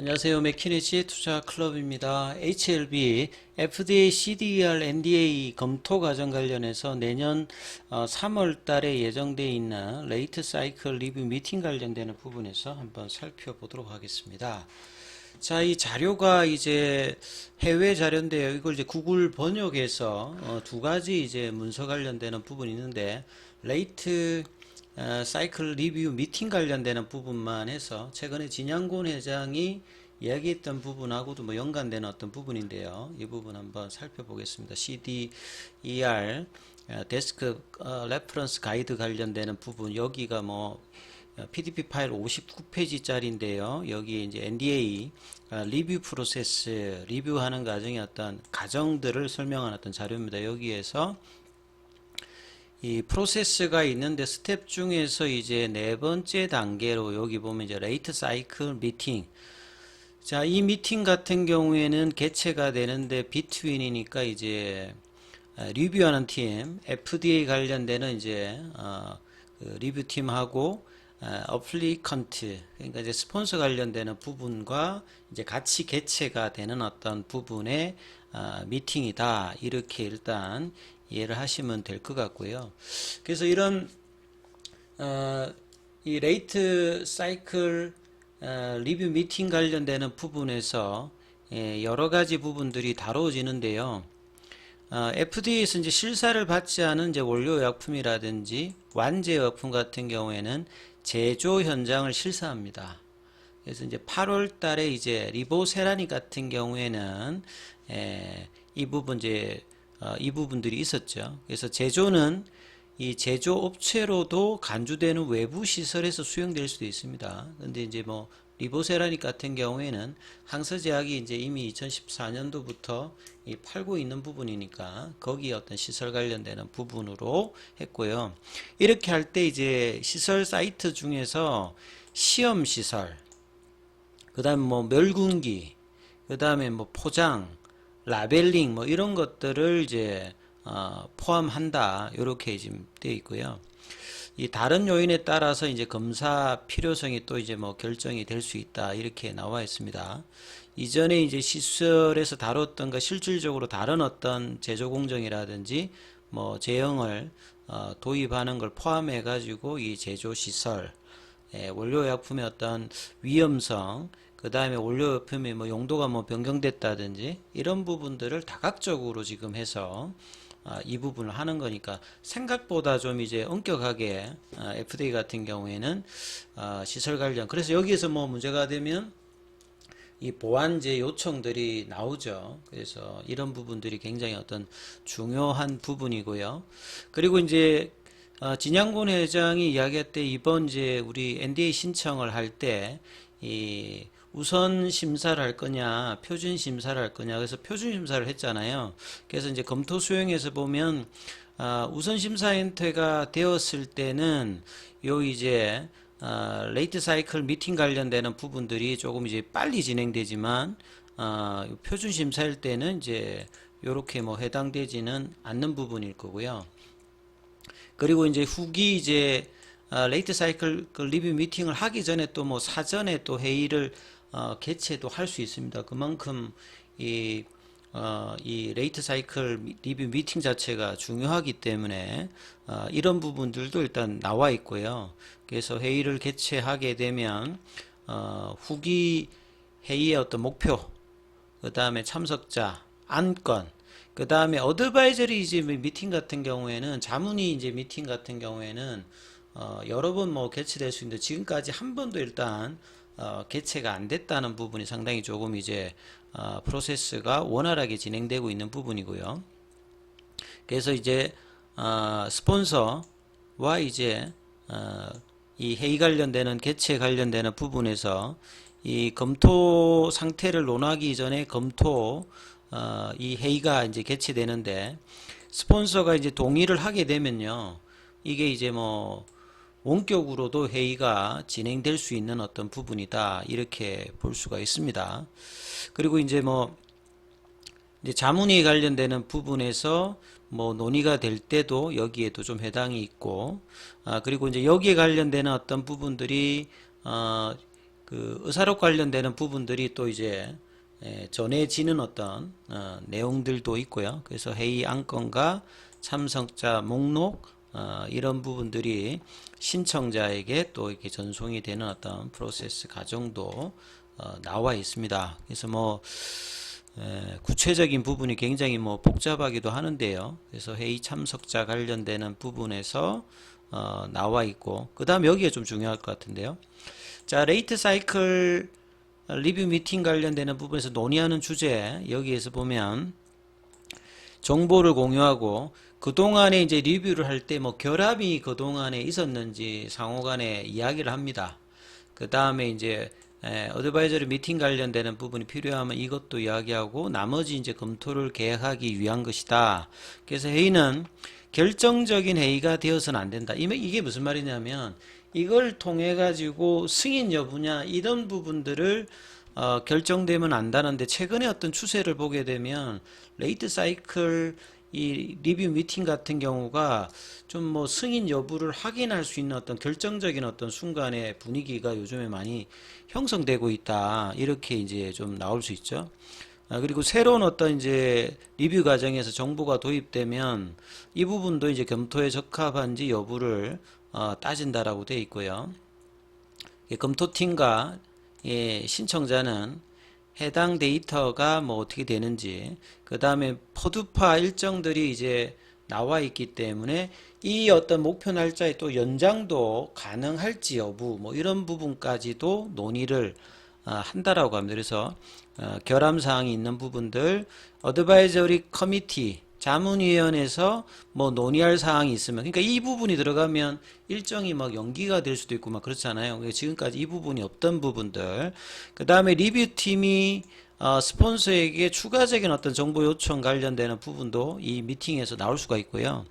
안녕하세요. 맥키네시 투자 클럽입니다. HLB FDA CDR NDA 검토 과정 관련해서 내년 3월 달에 예정되어 있는 레이트 사이클 리뷰 미팅 관련되는 부분에서 한번 살펴보도록 하겠습니다. 자, 이 자료가 이제 해외 자료인데요. 이걸 이제 구글 번역해서 어, 두 가지 이제 문서 관련되는 부분이 있는데 레이트 어, 사이클 리뷰 미팅 관련되는 부분만 해서 최근에 진양곤 회장이 이야기했던 부분하고도 뭐 연관되는 어떤 부분인데요. 이 부분 한번 살펴보겠습니다. CDER 어, 데스크 어, 레퍼런스 가이드 관련되는 부분 여기가 뭐 어, PDP 파일 59페이지짜리인데요. 여기 이제 NDA 어, 리뷰 프로세스 리뷰하는 과정의 어떤 과정들을 설명하는 어떤 자료입니다. 여기에서 이 프로세스가 있는데 스텝 중에서 이제 네 번째 단계로 여기 보면 이제 레이트 사이클 미팅. 자, 이 미팅 같은 경우에는 개최가 되는데 비트윈이니까 이제 어, 리뷰하는 팀, FDA 관련되는 이제 어, 그 리뷰 팀하고 어, 어플리컨트 그러니까 이제 스폰서 관련되는 부분과 이제 같이 개최가 되는 어떤 부분의 어, 미팅이다. 이렇게 일단 이해를 하시면 될 것 같고요. 그래서 이런 어, 이 레이트 사이클 어, 리뷰 미팅 관련되는 부분에서 예, 여러 가지 부분들이 다뤄지는데요. 어, FDA에서 이제 실사를 받지 않은 이제 원료 약품이라든지 완제 약품 같은 경우에는 제조 현장을 실사합니다. 그래서 이제 8월 달에 이제 리보세라니 같은 경우에는 에, 이 부분 이제 어, 이 부분들이 있었죠. 그래서 제조는 이 제조 업체로도 간주되는 외부 시설에서 수행될 수도 있습니다. 근데 이제 뭐 리보세라닉 같은 경우에는 항서제약이 이제 이미 2014년도부터 이 팔고 있는 부분이니까 거기에 어떤 시설 관련되는 부분으로 했고요. 이렇게 할 때 이제 시설 사이트 중에서 시험 시설, 그 다음에 뭐 멸군기, 그 다음에 뭐 포장, 라벨링 뭐 이런 것들을 이제 어, 포함한다 이렇게 지금 되어 있고요. 이 다른 요인에 따라서 이제 검사 필요성이 또 이제 뭐 결정이 될 수 있다 이렇게 나와 있습니다. 이전에 이제 시설에서 다뤘던 거 실질적으로 다른 어떤 제조 공정이라든지 뭐 제형을 어, 도입하는 걸 포함해 가지고 이 제조 시설 예, 원료 약품의 어떤 위험성 그 다음에 원료 약품의 뭐 용도가 뭐 변경됐다든지 이런 부분들을 다각적으로 지금 해서 아, 이 부분을 하는 거니까 생각보다 좀 이제 엄격하게 아, FDA 같은 경우에는 아, 시설 관련 그래서 여기에서 뭐 문제가 되면 이 보완제 요청들이 나오죠. 그래서 이런 부분들이 굉장히 어떤 중요한 부분이고요. 그리고 이제 어, 진양곤 회장이 이야기할 때 이번 이제 우리 NDA 신청을 할 때 이 우선 심사를 할 거냐, 표준 심사를 할 거냐, 그래서 표준 심사를 했잖아요. 그래서 이제 검토 수용에서 보면 아, 우선 심사 형태가 되었을 때는 요 이제 아, 레이트 사이클 미팅 관련되는 부분들이 조금 이제 빨리 진행되지만 아, 요 표준 심사일 때는 이제 요렇게 뭐 해당되지는 않는 부분일 거고요. 그리고 이제 후기 이제 어, 레이트 사이클 그 리뷰 미팅을 하기 전에 또 뭐 사전에 또 회의를 어, 개최도 할 수 있습니다. 그만큼 이, 어, 이 레이트 사이클 미- 리뷰 미팅 자체가 중요하기 때문에 어, 이런 부분들도 일단 나와 있고요. 그래서 회의를 개최하게 되면 어, 후기 회의의 어떤 목표, 그 다음에 참석자, 안건, 그 다음에 어드바이저리 이제 미팅 같은 경우에는 자문위 이제 미팅 같은 경우에는 어, 여러 번 뭐 개최될 수 있는데 지금까지 한 번도 일단 어, 개최가 안 됐다는 부분이 상당히 조금 이제 어, 프로세스가 원활하게 진행되고 있는 부분이고요. 그래서 이제 어, 스폰서와 이제 어, 이 회의 관련되는 개최 관련되는 부분에서 이 검토 상태를 논하기 전에 검토 어, 이 회의가 이제 개최되는데 스폰서가 이제 동의를 하게 되면요. 이게 이제 뭐 원격으로도 회의가 진행될 수 있는 어떤 부분이다. 이렇게 볼 수가 있습니다. 그리고 이제 뭐 이제 자문위 관련되는 부분에서 뭐 논의가 될 때도 여기에도 좀 해당이 있고 아 그리고 이제 여기에 관련되는 어떤 부분들이 어그 의사록 관련되는 부분들이 또 이제 예, 전해지는 어떤 어, 내용들도 있고요. 그래서 회의 안건과 참석자 목록 어, 이런 부분들이 신청자에게 또 이렇게 전송이 되는 어떤 프로세스 과정도 어, 나와 있습니다. 그래서 뭐 에, 구체적인 부분이 굉장히 뭐 복잡하기도 하는데요. 그래서 회의 참석자 관련되는 부분에서 어, 나와 있고 그 다음 여기가 좀 중요할 것 같은데요. 자 레이트 사이클 리뷰 미팅 관련되는 부분에서 논의하는 주제 여기에서 보면 정보를 공유하고 그동안에 이제 리뷰를 할 때 뭐 결합이 그동안에 있었는지 상호 간에 이야기를 합니다. 그 다음에 이제 에, 어드바이저리 미팅 관련되는 부분이 필요하면 이것도 이야기하고 나머지 이제 검토를 계획하기 위한 것이다. 그래서 회의는 결정적인 회의가 되어서는 안 된다. 이게 무슨 말이냐면 이걸 통해 가지고 승인 여부냐 이런 부분들을 어, 결정되면 안다는데 최근에 어떤 추세를 보게 되면 레이트 사이클 이 리뷰 미팅 같은 경우가 좀 뭐 승인 여부를 확인할 수 있는 어떤 결정적인 어떤 순간의 분위기가 요즘에 많이 형성되고 있다. 이렇게 이제 좀 나올 수 있죠. 아, 그리고 새로운 어떤 이제 리뷰 과정에서 정보가 도입되면 이 부분도 이제 검토에 적합한지 여부를 어, 따진다라고 되어 있고요. 예, 검토팀과 예, 신청자는 해당 데이터가 뭐 어떻게 되는지 그 다음에 포드파 일정들이 이제 나와 있기 때문에 이 어떤 목표 날짜의 또 연장도 가능할지 여부 뭐 이런 부분까지도 논의를 어, 한다라고 합니다. 그래서 어, 결함 사항이 있는 부분들 어드바이저리 커미티 자문위원회에서 뭐 논의할 사항이 있으면 그러니까 이 부분이 들어가면 일정이 막 연기가 될 수도 있고 막 그렇잖아요. 그러니까 지금까지 이 부분이 없던 부분들 그 다음에 리뷰팀이 어, 스폰서에게 추가적인 어떤 정보 요청 관련되는 부분도 이 미팅에서 나올 수가 있고요.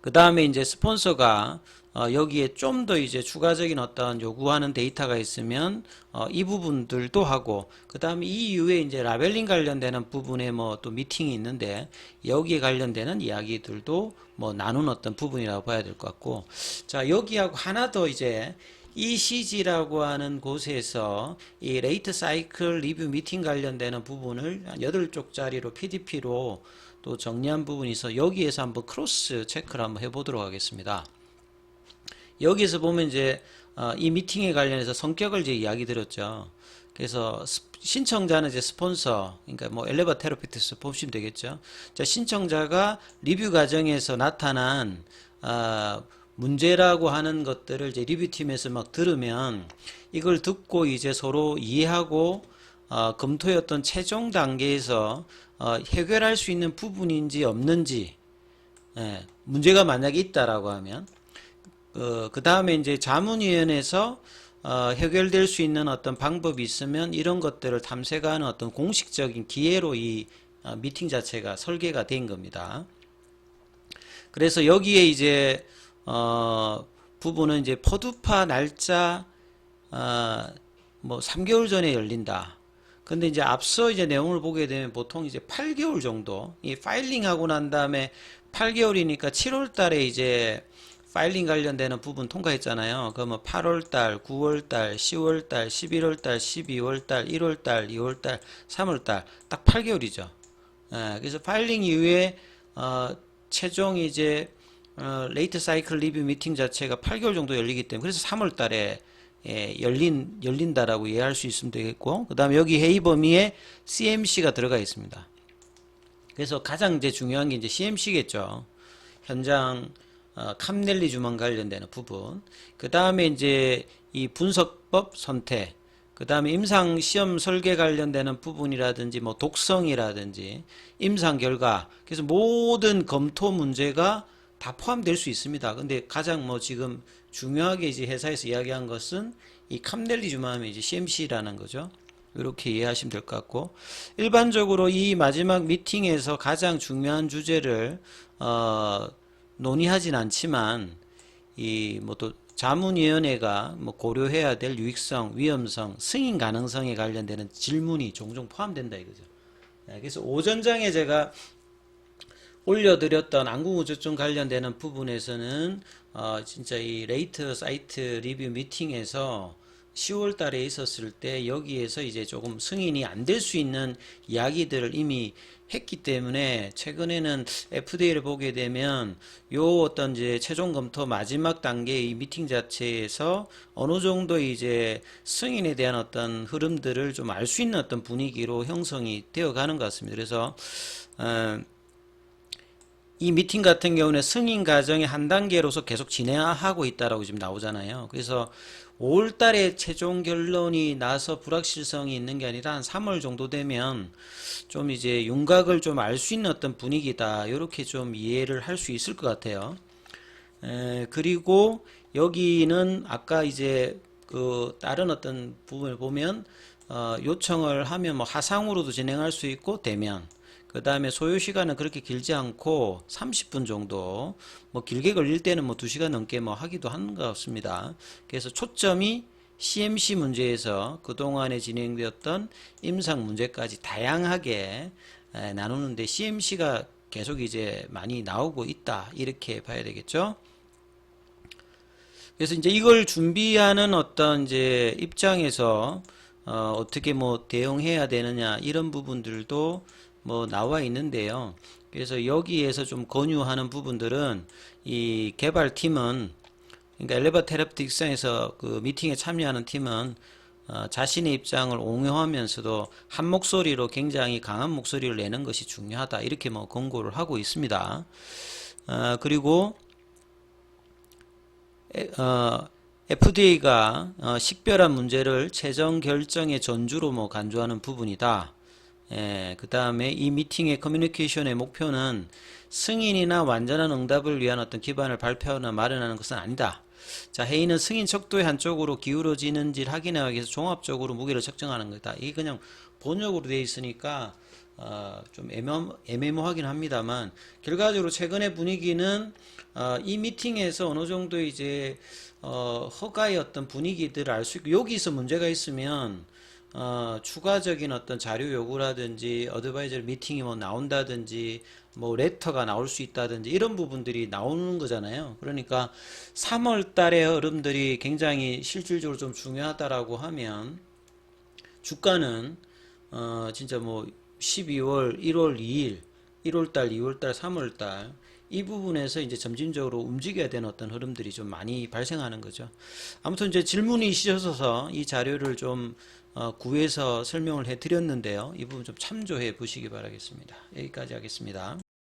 그 다음에 이제 스폰서가 어, 여기에 좀 더 이제 추가적인 어떤 요구하는 데이터가 있으면 어, 이 부분들도 하고 그 다음에 이 이후에 이제 라벨링 관련되는 부분에 뭐 또 미팅이 있는데 여기에 관련되는 이야기들도 뭐 나눈 어떤 부분이라고 봐야 될 것 같고 자 여기하고 하나 더 이제 ECG라고 하는 곳에서 이 레이트 사이클 리뷰 미팅 관련되는 부분을 한 8쪽짜리로 PDP로 또 정리한 부분이 있어 여기에서 한번 크로스 체크를 한번 해보도록 하겠습니다. 여기에서 보면 이제 어, 이 미팅에 관련해서 성격을 이제 이야기 드렸죠. 그래서 스- 신청자는 이제 스폰서, 그러니까 뭐 엘레바 테라피트스 보시면 되겠죠. 자, 신청자가 리뷰 과정에서 나타난 아, 문제라고 하는 것들을 이제 리뷰팀에서 막 들으면 이걸 듣고 이제 서로 이해하고 어, 어떤 최종 단계에서 어, 해결할 수 있는 부분인지 없는지 예, 문제가 만약에 있다라고 하면 어, 그 다음에 이제 자문위원회에서 어, 해결될 수 있는 어떤 방법이 있으면 이런 것들을 탐색하는 어떤 공식적인 기회로 이 어, 미팅 자체가 설계가 된 겁니다. 그래서 여기에 이제 어, 부분은 이제 퍼두파 날짜 어, 뭐 3개월 전에 열린다. 근데 이제 앞서 이제 내용을 보게 되면 보통 이제 8개월 정도 이 파일링 하고 난 다음에 8개월이니까 7월 달에 이제 파일링 관련되는 부분 통과했잖아요. 그러면 8월 달, 9월 달, 10월 달, 11월 달, 12월 달, 1월 달, 2월 달, 3월 달 딱 8개월이죠. 예, 그래서 파일링 이후에 어, 최종 이제 어, 레이트 사이클 리뷰 미팅 자체가 8개월 정도 열리기 때문에 그래서 3월 달에 예, 열린 열린다라고 이해할 수 있으면 되겠고 그 다음에 여기 회의 범위에 CMC가 들어가 있습니다. 그래서 가장 이제 중요한 게 이제 CMC겠죠. 현장 어, 캄넬리 주만 관련되는 부분. 그 다음에 이제 이 분석법 선택. 그 다음에 임상 시험 설계 관련되는 부분이라든지 뭐 독성이라든지 임상 결과. 그래서 모든 검토 문제가 다 포함될 수 있습니다. 근데 가장 뭐 지금 중요하게 이제 회사에서 이야기한 것은 이 캄넬리 주마음의 이제 CMC라는 거죠. 이렇게 이해하시면 될 것 같고 일반적으로 이 마지막 미팅에서 가장 중요한 주제를 어, 논의하진 않지만 이 뭐 또 자문위원회가 뭐 고려해야 될 유익성, 위험성, 승인 가능성에 관련되는 질문이 종종 포함된다 이거죠. 네, 그래서 오전장에 제가 올려드렸던 안궁우주증 관련되는 부분에서는 어 진짜 이 레이트 사이트 리뷰 미팅에서 10월 달에 있었을 때 여기에서 이제 조금 승인이 안 될 수 있는 이야기들을 이미 했기 때문에 최근에는 FDA를 보게 되면 요 어떤 이제 최종 검토 마지막 단계의 이 미팅 자체에서 어느 정도 이제 승인에 대한 어떤 흐름들을 좀 알 수 있는 어떤 분위기로 형성이 되어 가는 것 같습니다. 그래서 어, 이 미팅 같은 경우는 승인 과정의 한 단계로서 계속 진행하고 있다라고 지금 나오잖아요. 그래서 5월 달에 최종 결론이 나서 불확실성이 있는 게 아니라 한 3월 정도 되면 좀 이제 윤곽을 좀 알 수 있는 어떤 분위기다. 이렇게 좀 이해를 할 수 있을 것 같아요. 에, 그리고 여기는 아까 이제 그 다른 어떤 부분을 보면 어, 요청을 하면 뭐 하상으로도 진행할 수 있고 대면 그 다음에 소요 시간은 그렇게 길지 않고 30분 정도 뭐 길게 걸릴 때는 뭐 2시간 넘게 뭐 하기도 하는 것 같습니다. 그래서 초점이 CMC 문제에서 그동안에 진행되었던 임상 문제까지 다양하게 에, 나누는데 CMC가 계속 이제 많이 나오고 있다 이렇게 봐야 되겠죠. 그래서 이제 이걸 준비하는 어떤 이제 입장에서 어, 어떻게 뭐 대응해야 되느냐 이런 부분들도 뭐 나와 있는데요. 그래서 여기에서 좀 권유하는 부분들은 이 개발팀은 그러니까 엘레바 테라피틱상에서 그 미팅에 참여하는 팀은 어, 자신의 입장을 옹호하면서도 한 목소리로 굉장히 강한 목소리를 내는 것이 중요하다 이렇게 뭐 권고를 하고 있습니다. 어, 그리고 에- 어, FDA가 어, 식별한 문제를 최종 결정의 전주로 뭐 간주하는 부분이다. 예, 그 다음에 이 미팅의 커뮤니케이션의 목표는 승인이나 완전한 응답을 위한 어떤 기반을 발표하거나 마련하는 것은 아니다. 자, 회의는 승인 척도의 한쪽으로 기울어지는지를 확인하기 위해서 종합적으로 무게를 측정하는 거다. 이게 그냥 번역으로 되어 있으니까 어, 좀 애매, 애매모하긴 합니다만 결과적으로 최근의 분위기는 어, 이 미팅에서 어느 정도 이제 어, 허가의 어떤 분위기들을 알 수 있고 여기서 문제가 있으면 어, 추가적인 어떤 자료 요구라든지 어드바이저 미팅이 뭐 나온다든지 뭐 레터가 나올 수 있다든지 이런 부분들이 나오는 거잖아요. 그러니까 3월 달에 흐름들이 굉장히 실질적으로 좀 중요하다라고 하면 주가는 어 진짜 뭐 12월, 1월 2일, 1월 달, 2월 달, 3월 달 이 부분에서 이제 점진적으로 움직여야 되는 어떤 흐름들이 좀 많이 발생하는 거죠. 아무튼 이제 질문이 있으셔서 이 자료를 좀 어, 구해서 설명을 해 드렸는데요. 이 부분 좀 참조해 보시기 바라겠습니다. 여기까지 하겠습니다.